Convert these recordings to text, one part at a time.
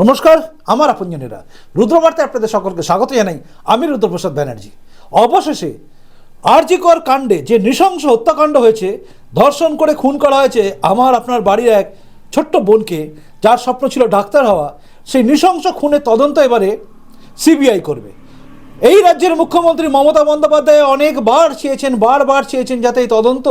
নমস্কার, আমার আপনজনেরা। রুদ্রবার্তায় আপনাদের সকলকে স্বাগত জানাই আমি রুদ্রপ্রসাদ ব্যানার্জি। অবশেষে আরজিকর কাণ্ডে যে নৃশংস হত্যাকাণ্ড হয়েছে, ধর্ষণ করে খুন করা হয়েছে আমার, আপনার বাড়ির এক ছোট্ট বোনকে, যার স্বপ্ন ছিল ডাক্তার হওয়া, সেই নৃশংস খুনের তদন্ত এবারে সিবিআই করবে। এই রাজ্যের মুখ্যমন্ত্রী মমতা বন্দ্যোপাধ্যায় অনেকবার চেয়েছেন, বারবার চেয়েছেন যাতে এই তদন্ত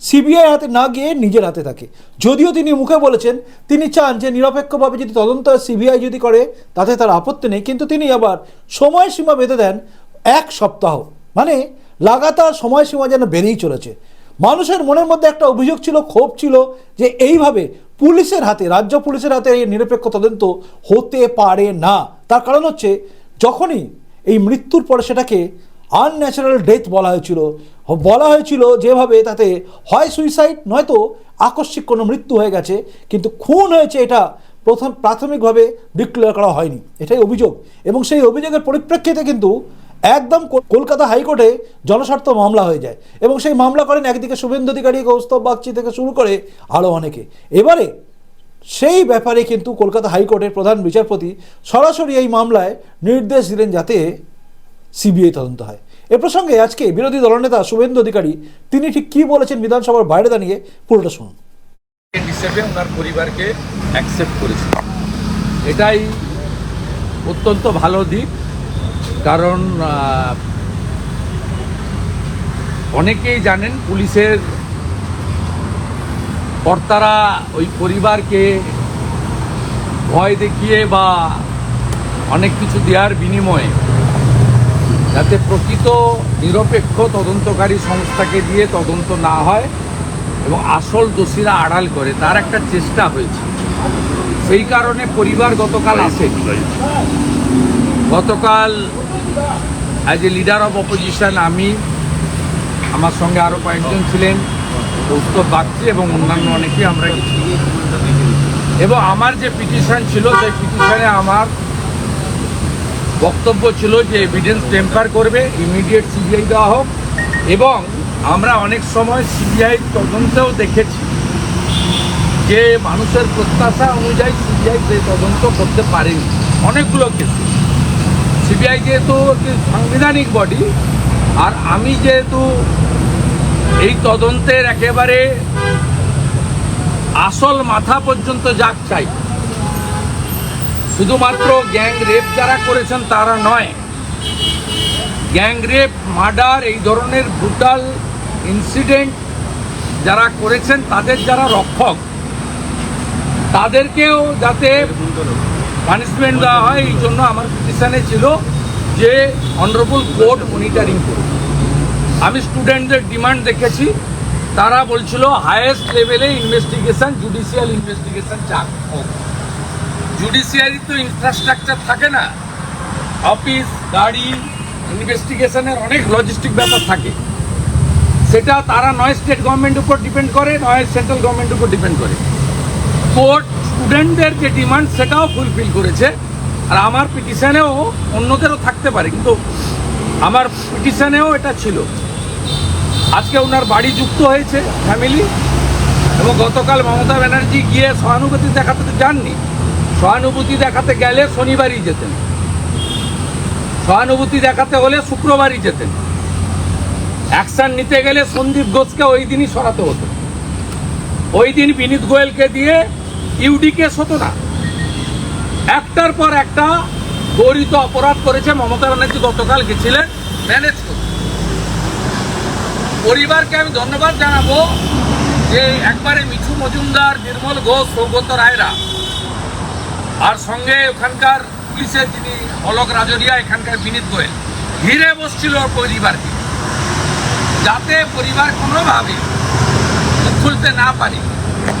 সিবিআই হাতে না গিয়ে নিজের হাতে থাকে। যদিও তিনি মুখে বলেছেন, তিনি চান যে নিরপেক্ষভাবে যদি তদন্ত সিবিআই যদি করে, তাতে তার আপত্তি নেই। কিন্তু তিনি আবার সময়সীমা বেঁধে দেন এক সপ্তাহ। মানে লাগাতার সময়সীমা যেন বেড়েই চলেছে। মানুষের মনের মধ্যে একটা অভিযোগ ছিল, ক্ষোভ ছিল যে এইভাবে পুলিশের হাতে, রাজ্য পুলিশের হাতে এই নিরপেক্ষ তদন্ত হতে পারে না। তার কারণ হচ্ছে, যখনই এই মৃত্যুর পরে সেটাকে আনন্যাচারাল ডেথ বলা হয়েছিল। বলা হয়েছিল যেভাবে তাতে হয় সুইসাইড নয়তো আকস্মিক কোনো মৃত্যু হয়ে গেছে, কিন্তু খুন হয়েছে এটা প্রথম, প্রাথমিকভাবে ডিক্লেয়ার করা হয়নি। এটাই অভিযোগ। এবং সেই অভিযোগের পরিপ্রেক্ষিতে কিন্তু একদম কলকাতা হাইকোর্টে জনস্বার্থ মামলা হয়ে যায়। এবং সেই মামলা করেন একদিকে শুভেন্দু অধিকারী, কৌস্তব বাগচি থেকে শুরু করে আরও অনেকে। এবারে সেই ব্যাপারে কিন্তু কলকাতা হাইকোর্টের প্রধান বিচারপতি সরাসরি এই মামলায় নির্দেশ দিলেন যাতে সিবিআই তদন্ত হয়। এ প্রসঙ্গে আজকে বিরোধী দলনেতা শুভেন্দু অধিকারী, তিনি ঠিক কী বলেছেন বিধানসভার বাইরে দাঁড়িয়ে পুরোটা শুনুন। হিসেবে ওনার পরিবারকে অ্যাকসেপ্ট করেছে। এটাই অত্যন্ত ভালো দিক, কারণ অনেকেই জানেন পুলিশের কর্তারা ওই পরিবারকে ভয় দেখিয়ে বা অনেক কিছু দেওয়ার বিনিময়ে যাতে প্রকৃত নিরপেক্ষ তদন্তকারী সংস্থাকে দিয়ে তদন্ত না হয় এবং আসল দোষীরা আড়াল করে, তার একটা চেষ্টা হয়েছে। সেই কারণে পরিবার গতকাল আসে। গতকাল as a leader of opposition আমি, আমার সঙ্গে আরও কয়েকজন ছিলেন। উত্তর বাগচি এবং অন্যান্য অনেকেই আমরা গেছি। এবং আমার যে পিটিশন ছিল, সেই পিটিশনে আমার বক্তব্য ছিল যে এভিডেন্স টেম্পার করবে ইমিডিয়েট সিবিআই দেওয়া হোক এবং আমরা অনেক সময় সিবিআই তদন্তেও দেখেছি যে মানুষের প্রত্যাশা অনুযায়ী সিবিআই সেই তদন্ত করতে পারেনি। অনেকগুলো কেসে সিবিআই যেহেতু সাংবিধানিক বডি আর আমি যেহেতু এই তদন্তের একেবারে আসল মাথা পর্যন্ত যাক চাই। শুধুমাত্র গ্যাং রেপ যারা করেছেন তারা নয়, গ্যাং রেপ, মার্ডার, এই ধরনের ব্রুটাল ইনসিডেন্ট যারা করেছেন, তাদের যারা রক্ষক, তাদেরকেও যাতে পানিশমেন্ট দেওয়া হয়, এই জন্য আমার পিটিশনে ছিল যে অনারেবল কোর্ট মনিটারিং করুন। আমি স্টুডেন্টদের ডিমান্ড দেখেছি। তারা বলছিল হায়েস্ট লেভেলে ইনভেস্টিগেশন জুডিশিয়াল ইনভেস্টিগেশন চাক হোক। জুডিশিয়ারি তো ইনফ্রাস্ট্রাকচার থাকে না। অফিস গাড়ি ইনভেস্টিগেশনের অনেক লজিস্টিক ব্যাপার থাকে। সেটা তারা নয় স্টেট গভর্নমেন্ট উপর ডিপেন্ড করে, নয় সেন্ট্রাল গভর্নমেন্ট উপর ডিপেন্ড করে। কোর্ট স্টুডেন্টদের যে ডিমান্ড সেটাও ফুলফিল করেছে। আর আমার পিটিশানেও অন্যদেরও থাকতে পারে, কিন্তু আমার পিটিশানেও এটা ছিল। আজকে ওনার বাড়ি যুক্ত হয়েছে ফ্যামিলি এবং গতকাল মমতা ব্যানার্জি গিয়ে সহানুভূতি দেখাতে যাননি। সহানুভূতি দেখাতে গেলে শনিবারই যেতেন। সহানুভূতি দেখাতে হলে শুক্রবারই যেতেন। অ্যাকশন নিতে গেলে সন্দীপ ঘোষকে ওই দিনই সরাতে হতো। ওই দিন বিনীত গোয়েলকে দিয়ে ইউডি কেস হতো না। একটার পর একটা গরিত অপরাধ করেছে মমতা ব্যানার্জি গতকাল গেছিলেন ম্যানেজ করতে। পরিবারকে আমি ধন্যবাদ জানাব যে একবারে মিঠু মজুমদার, নির্মল ঘোষ, সৌগত রায়রা। আর সঙ্গে ওখানকার পুলিশের যিনি অলোক রাজরিয়া, এখানকার বিনীত গোয়েল। ঘিরে বসছিল পরিবারকে। যাতে পরিবার কোনোভাবে খুলতে না পারে।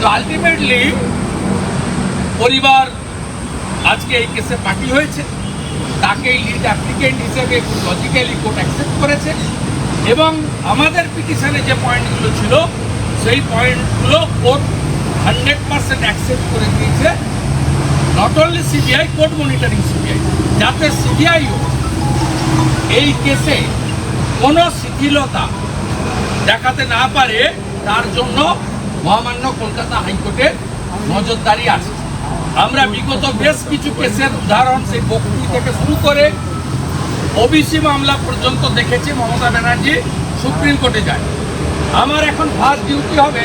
তো আলটিমেটলি পরিবার আজকে এই কেসে পার্টি হয়েছে। তাকে লিড অ্যাপ্লিকেন্ট হিসেবে লজিক্যালি কোর্ট অ্যাকসেপ্ট করেছে। এবং আমাদের পিটিশনে যে পয়েন্টগুলো ছিল, সেই পয়েন্টগুলো কোর্ট হান্ড্রেড পার্সেন্ট অ্যাকসেপ্ট করে দিয়েছে। Not only CBI court monitoring CBI যাতে সিবিআইও এই কেসে কোনো শিথিলতা দেখাতে না পারে, তার জন্য মহামান্য কলকাতা হাইকোর্টের নজরদারি আছে। আমরা বিগত বেশ কিছু কেসের উদাহরণ সেই বকুড়ি থেকে শুরু করে ওবিসি মামলা পর্যন্ত দেখেছি, মমতা ব্যানার্জি। সুপ্রিম কোর্টে যায়। আমার এখন ফার্স্ট ডিউটি হবে,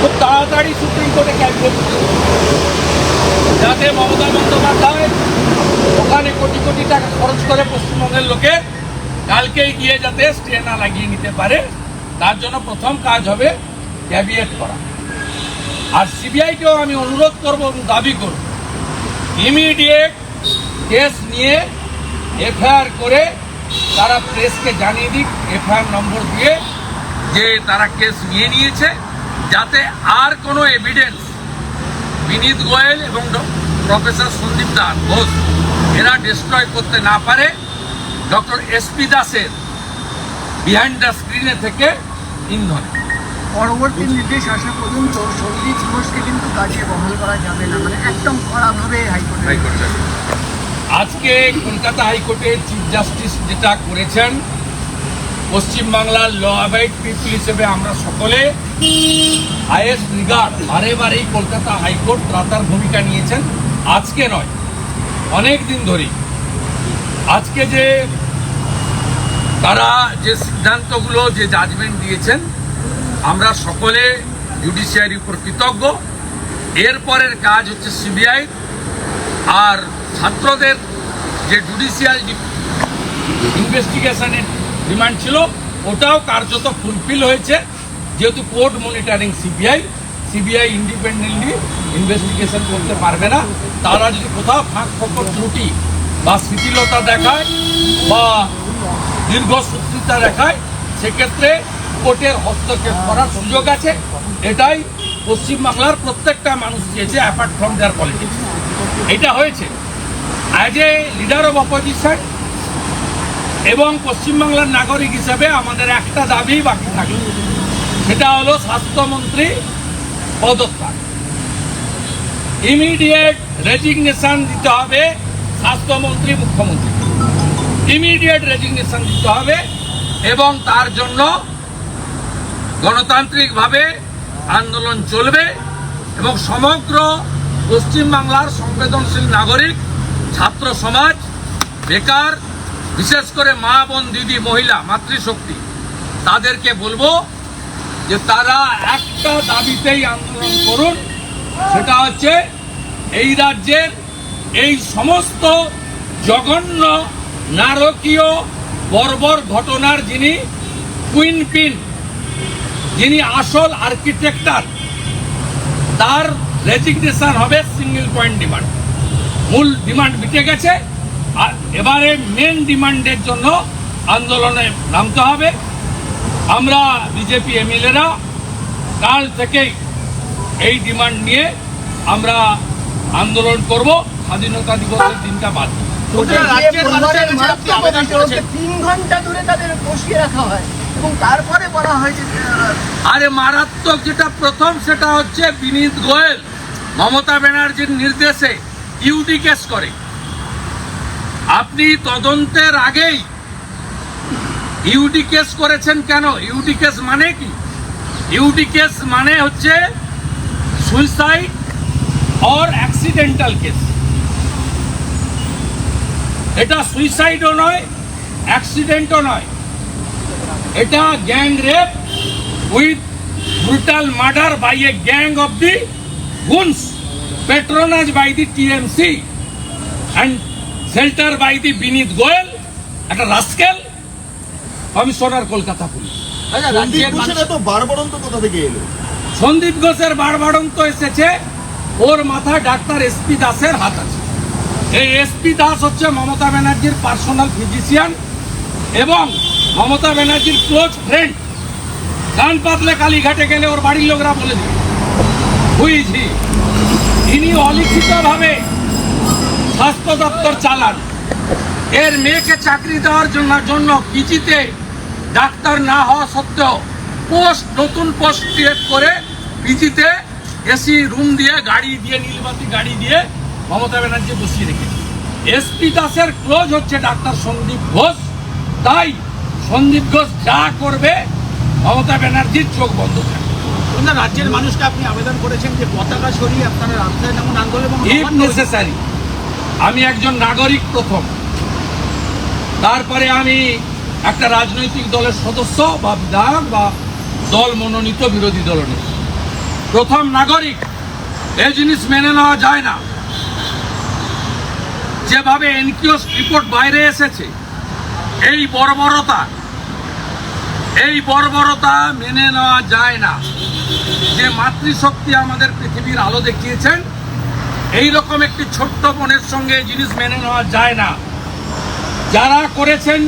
খুব তাড়াতাড়ি সুপ্রিম কোর্টে ক্যালকুলেট যাতে মমতা বন্দ্যোপাধ্যায় ওখানে কোটি কোটি টাকা খরচ করে পশ্চিমবঙ্গের লোকে কালকেই গিয়ে যাতে স্টে না লাগিয়ে নিতে পারে, তার জন্য প্রথম কাজ হবে ক্যাবিয়েট করা। আর সিবিআইকেও আমি অনুরোধ করব এবং দাবি করব ইমিডিয়েট কেস নিয়ে এফআইআর করে তারা প্রেসকে জানিয়ে দিক এফআইআর নম্বর দিয়ে যে তারা কেস নিয়ে নিয়েছে যাতে আর কোনো এভিডেন্স বিনীত গোয়েল এবং প্রফেসর সন্দীপ দাস ঘোষ এরা ডিস্ট্রয় করতে না পারে। ডক্টর এসপি দাসের বিহাইন্ড দ্য স্ক্রিনে থেকে ইন্ধন। পরবর্তী নির্দেশ আসা পর্যন্ত সন্দীপ ঘোষকে কিন্তু কাজে বহাল করা যাবে না মানে একদম কড়াভাবে হাইকোর্টে। হাইকোর্টে। আজকে কলকাতা হাইকোর্টে চিফ জাস্টিস যেটা করেছেন, পশ্চিমবাংলার ল অ্যাবাইড পিপুল হিসেবে আমরা সকলে হাইয়েস্ট রিগার্ড বারে বারেই কলকাতা হাইকোর্ট ত্রাতার ভূমিকা নিয়েছেন। আজকে নয়, অনেক দিন ধরেই। আজকে যে তারা যে সিদ্ধান্তগুলো, যে জাজমেন্ট দিয়েছেন, আমরা সকলে জুডিশিয়ারির উপর কৃতজ্ঞ। এরপরের কাজ হচ্ছে সিবিআই আর ছাত্রদের যে জুডিশিয়াল ইনভেস্টিগেশনের ডিমান্ড ছিল, ওটাও কার্যত ফুলফিল হয়েছে। যেহেতু court monitoring CBI CBI independently investigation করতে পারবে না। তারা যদি কোথাও ফাঁক ফকর ত্রুটি বা শিথিলতা দেখায় বা দীর্ঘসূত্রিতা দেখায়, সেক্ষেত্রে কোর্টের হস্তক্ষেপ করার সুযোগ আছে। এটাই পশ্চিমবাংলার প্রত্যেকটা মানুষ চেয়েছে অ্যাপার্ট ফ্রম দেয়ার পলিটিক্স এটা হয়েছে। As a leader of opposition এবং পশ্চিমবাংলার নাগরিক হিসেবে আমাদের একটা দাবি বাকি থাকে সেটা হলো স্বাস্থ্যমন্ত্রী পদত্যাগ। ইমিডিয়েট রেজিগনেশন দিতে হবে স্বাস্থ্যমন্ত্রী, মুখ্যমন্ত্রী। ইমিডিয়েট রেজিগনেশন দিতে হবে এবং তার জন্য গণতান্ত্রিকভাবে আন্দোলন চলবে এবং সমগ্র পশ্চিমবাংলার সংবেদনশীল নাগরিক ছাত্র সমাজ, বেকার, বিশেষ করে মা, বোন, দিদি, মহিলা, মাতৃশক্তি, তাদেরকে বলব যে তারা একটা দাবিতেই আন্দোলন করুন, সেটা হচ্ছে এই রাজ্যের এই সমস্ত জঘন্য, নারকীয়, বর্বর ঘটনার যিনি কুইন পিন, যিনি আসল আর্কিটেক্টার, তার রেজিগনেশন হবে সিঙ্গেল পয়েন্ট ডিমান্ড মূল ডিমান্ড মিটে গেছে। আর এবারে মেন ডিমান্ডের জন্য আন্দোলনে নামতে হবে। আমরা বিজেপি এমএলএরা কাল থেকেই এই ডিমান্ড নিয়ে আমরা আন্দোলন করব। স্বাধীনতা দিবসের দিনটা বাদ তিন ঘণ্টা ধরে তাদের বসিয়ে রাখা হয় এবং তারপরে বলা হয় যে আরে মারাত্মক যেটা প্রথম সেটা হচ্ছে বিনীত গোয়েল। মমতা ব্যানার্জির নির্দেশে ইউডি কেস করে। আপনি তদন্তের আগেই ইউডি কেস করেছেন কেন? ইউডি কেস মানে কি? ইউডি কেস মানে হচ্ছে সুইসাইড অর অ্যাক্সিডেন্টাল কেস। এটা সুইসাইডও নয়, অ্যাক্সিডেন্টও নয়। এটা gang rape with brutal murder by a gang of the goons patronized by the TMC and shelter by the Binit Goel একটা রাস্কেল কমিশনার কলকাতা পুলিশ। আচ্ছা সন্দীপ ঘোষের বারবারন্ত এসেছে। ওর মাথায় ডাক্তার এসপি দাসের হাত আছে। এই এসপি দাস হচ্ছে মমতা ব্যানার্জির পার্সোনাল ফিজিশিয়ান এবং মমতা ব্যানার্জির ক্লোজ ফ্রেন্ড কান পাতলে কালীঘাটে গেলে ওর বাড়ির লোকরা বলে দিবে। বুঝছি ইনি অলিখিতভাবে স্বাস্থ্য দপ্তর চালান, এর মেয়েকে চাকরি দেওয়ার জন্য জন্য পিজিতে ডাক্তার না হওয়া সত্ত্বেও পোস্ট, নতুন পোস্ট ক্রিয়েট করে পিজিতে এসি রুম দিয়ে গাড়ি দিয়ে নীলবাতি গাড়ি দিয়ে মমতা ব্যানার্জি বসিয়ে রেখেছে। এসপি দাসের ক্লোজ হচ্ছে ডাক্তার সন্দীপ ঘোষ। তাই সন্দীপ ঘোষ যা করবে, মমতা ব্যানার্জির চোখ বন্ধ থাকবে। কিন্তু রাজ্যের মানুষকে আপনি আবেদন করেছেন যে পতাকা সরিয়ে আপনারা রাস্তায় নামুন আন্দোলন এবং ইফ নেসেসারি আমি একজন নাগরিক প্রথম। তারপরে আমি একটা রাজনৈতিক দলের সদস্য বা বিধায়ক বা দল মনোনীত বিরোধী দলনেতা প্রথম নাগরিক এই জিনিস মেনে নেওয়া যায় না। যেভাবে এনকিওস রিপোর্ট বাইরে এসেছে এই বর্বরতা এই বর্বরতা মেনে নেওয়া যায় না। যে মাতৃশক্তি আমাদের পৃথিবীর আলো দেখিয়েছেন এই রকম একটি ছোট্ট বোনের সঙ্গে জিনিস মেনে নেওয়া যায় না। যারা করেছেন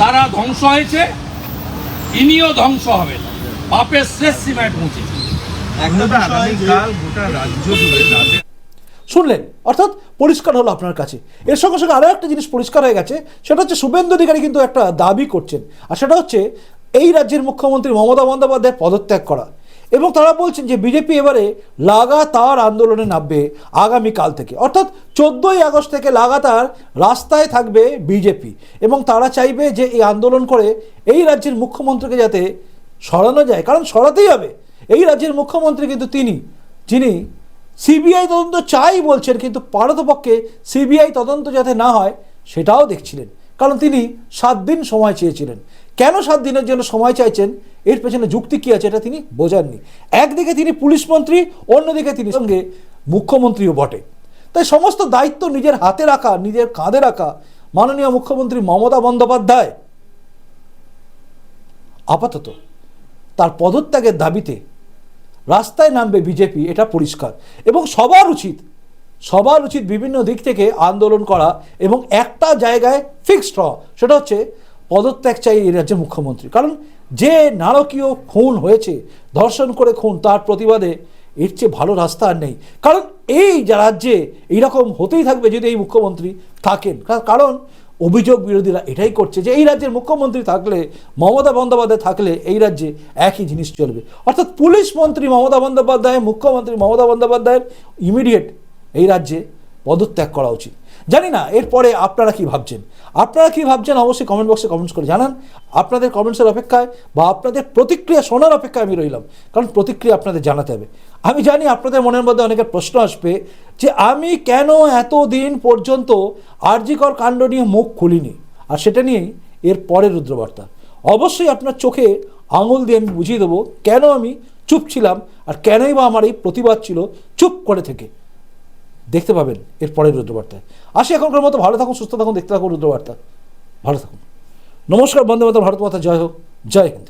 তারা ধ্বংস হয়েছে ইনিও ধ্বংস হবেন বাপের শেষ সীমায় পৌঁছে। একটা শুনলেন? অর্থাৎ পরিষ্কার হলো আপনার কাছে। এর সঙ্গে সঙ্গে আরও একটা জিনিস পরিষ্কার হয়ে গেছে সেটা হচ্ছে শুভেন্দু অধিকারী কিন্তু একটা দাবি করছেন। আর সেটা হচ্ছে এই রাজ্যের মুখ্যমন্ত্রী মমতা বন্দ্যোপাধ্যায়ের পদত্যাগ করা। এবং তারা বলছেন যে বিজেপি এবারে লাগাতার আন্দোলনে নামবে আগামীকাল থেকে। অর্থাৎ চোদ্দোই আগস্ট থেকে লাগাতার রাস্তায় থাকবে বিজেপি এবং তারা চাইবে যে এই আন্দোলন করে এই রাজ্যের মুখ্যমন্ত্রীকে যাতে সরানো যায়। কারণ সরাতেই হবে। এই রাজ্যের মুখ্যমন্ত্রী কিন্তু তিনি, যিনি সিবিআই তদন্ত চাই বলছেন, কিন্তু পারতপক্ষে সিবিআই তদন্ত যাতে না হয়, সেটাও দেখছিলেন। কারণ তিনি সাত দিন সময় চেয়েছিলেন। কেন সাত দিনের জন্য সময় চাইছেন? এর পেছনে যুক্তি কী আছে এটা তিনি বোঝাননি। একদিকে তিনি পুলিশ মন্ত্রী, অন্যদিকে তিনি সঙ্গে মুখ্যমন্ত্রীও বটে। তাই সমস্ত দায়িত্ব নিজের হাতে রাখা, নিজের কাঁধে রাখা মাননীয় মুখ্যমন্ত্রী মমতা বন্দ্যোপাধ্যায়। আপাতত তার পদত্যাগের দাবিতে রাস্তায় নামবে বিজেপি, এটা পরিষ্কার। এবং সবার উচিত সবার উচিত বিভিন্ন দিক থেকে আন্দোলন করা এবং একটা জায়গায় ফিক্সড হওয়া। সেটা হচ্ছে পদত্যাগ চাই এই রাজ্যের মুখ্যমন্ত্রী। কারণ যে নারকীয় খুন হয়েছে, ধর্ষণ করে খুন, তার প্রতিবাদে এর চেয়ে ভালো রাস্তা আর নেই। কারণ এই রাজ্যে এইরকম হতেই থাকবে যদি এই মুখ্যমন্ত্রী থাকেন। কারণ অভিযোগ বিরোধীরা এটাই করছে যে এই রাজ্যের মুখ্যমন্ত্রী থাকলে, মমতা বন্দ্যোপাধ্যায় থাকলে এই রাজ্যে একই জিনিস চলবে। অর্থাৎ পুলিশ মন্ত্রী মমতা বন্দ্যোপাধ্যায়, মুখ্যমন্ত্রী মমতা বন্দ্যোপাধ্যায়ের ইমিডিয়েট এই রাজ্যে পদত্যাগ করা উচিত। জানি না, এরপরে আপনারা কি ভাবছেন? আপনারা কি ভাবছেন? অবশ্যই কমেন্ট বক্সে কমেন্টস করে জানান। আপনাদের কমেন্টসের অপেক্ষায় বা আপনাদের প্রতিক্রিয়া শোনার অপেক্ষায় আমি রইলাম, কারণ প্রতিক্রিয়া আপনাদের জানাতে হবে। আমি জানি আপনাদের মনের মধ্যে অনেকের প্রশ্ন আসবে যে, আমি কেন এতদিন পর্যন্ত আরজিকর কাণ্ড নিয়ে মুখ খুলিনি? আর সেটা নিয়েই এর পরের রুদ্রবার্তা। অবশ্যই আপনার চোখে আঙুল দিয়ে আমি বুঝিয়ে দেবো কেন আমি চুপ ছিলাম আর কেনই বা আমার এই প্রতিবাদ ছিল চুপ করে থেকে। দেখতে পাবেন এর পরের রুদ্রবার্তায়। আসি এখনকার মতো, ভালো থাকুন, সুস্থ থাকুন, দেখতে থাকুন রুদ্রবার্তা। ভালো থাকুন। নমস্কার, বন্দে মাতা ভারত মাতা, জয় হোক। জয় হিন্দ।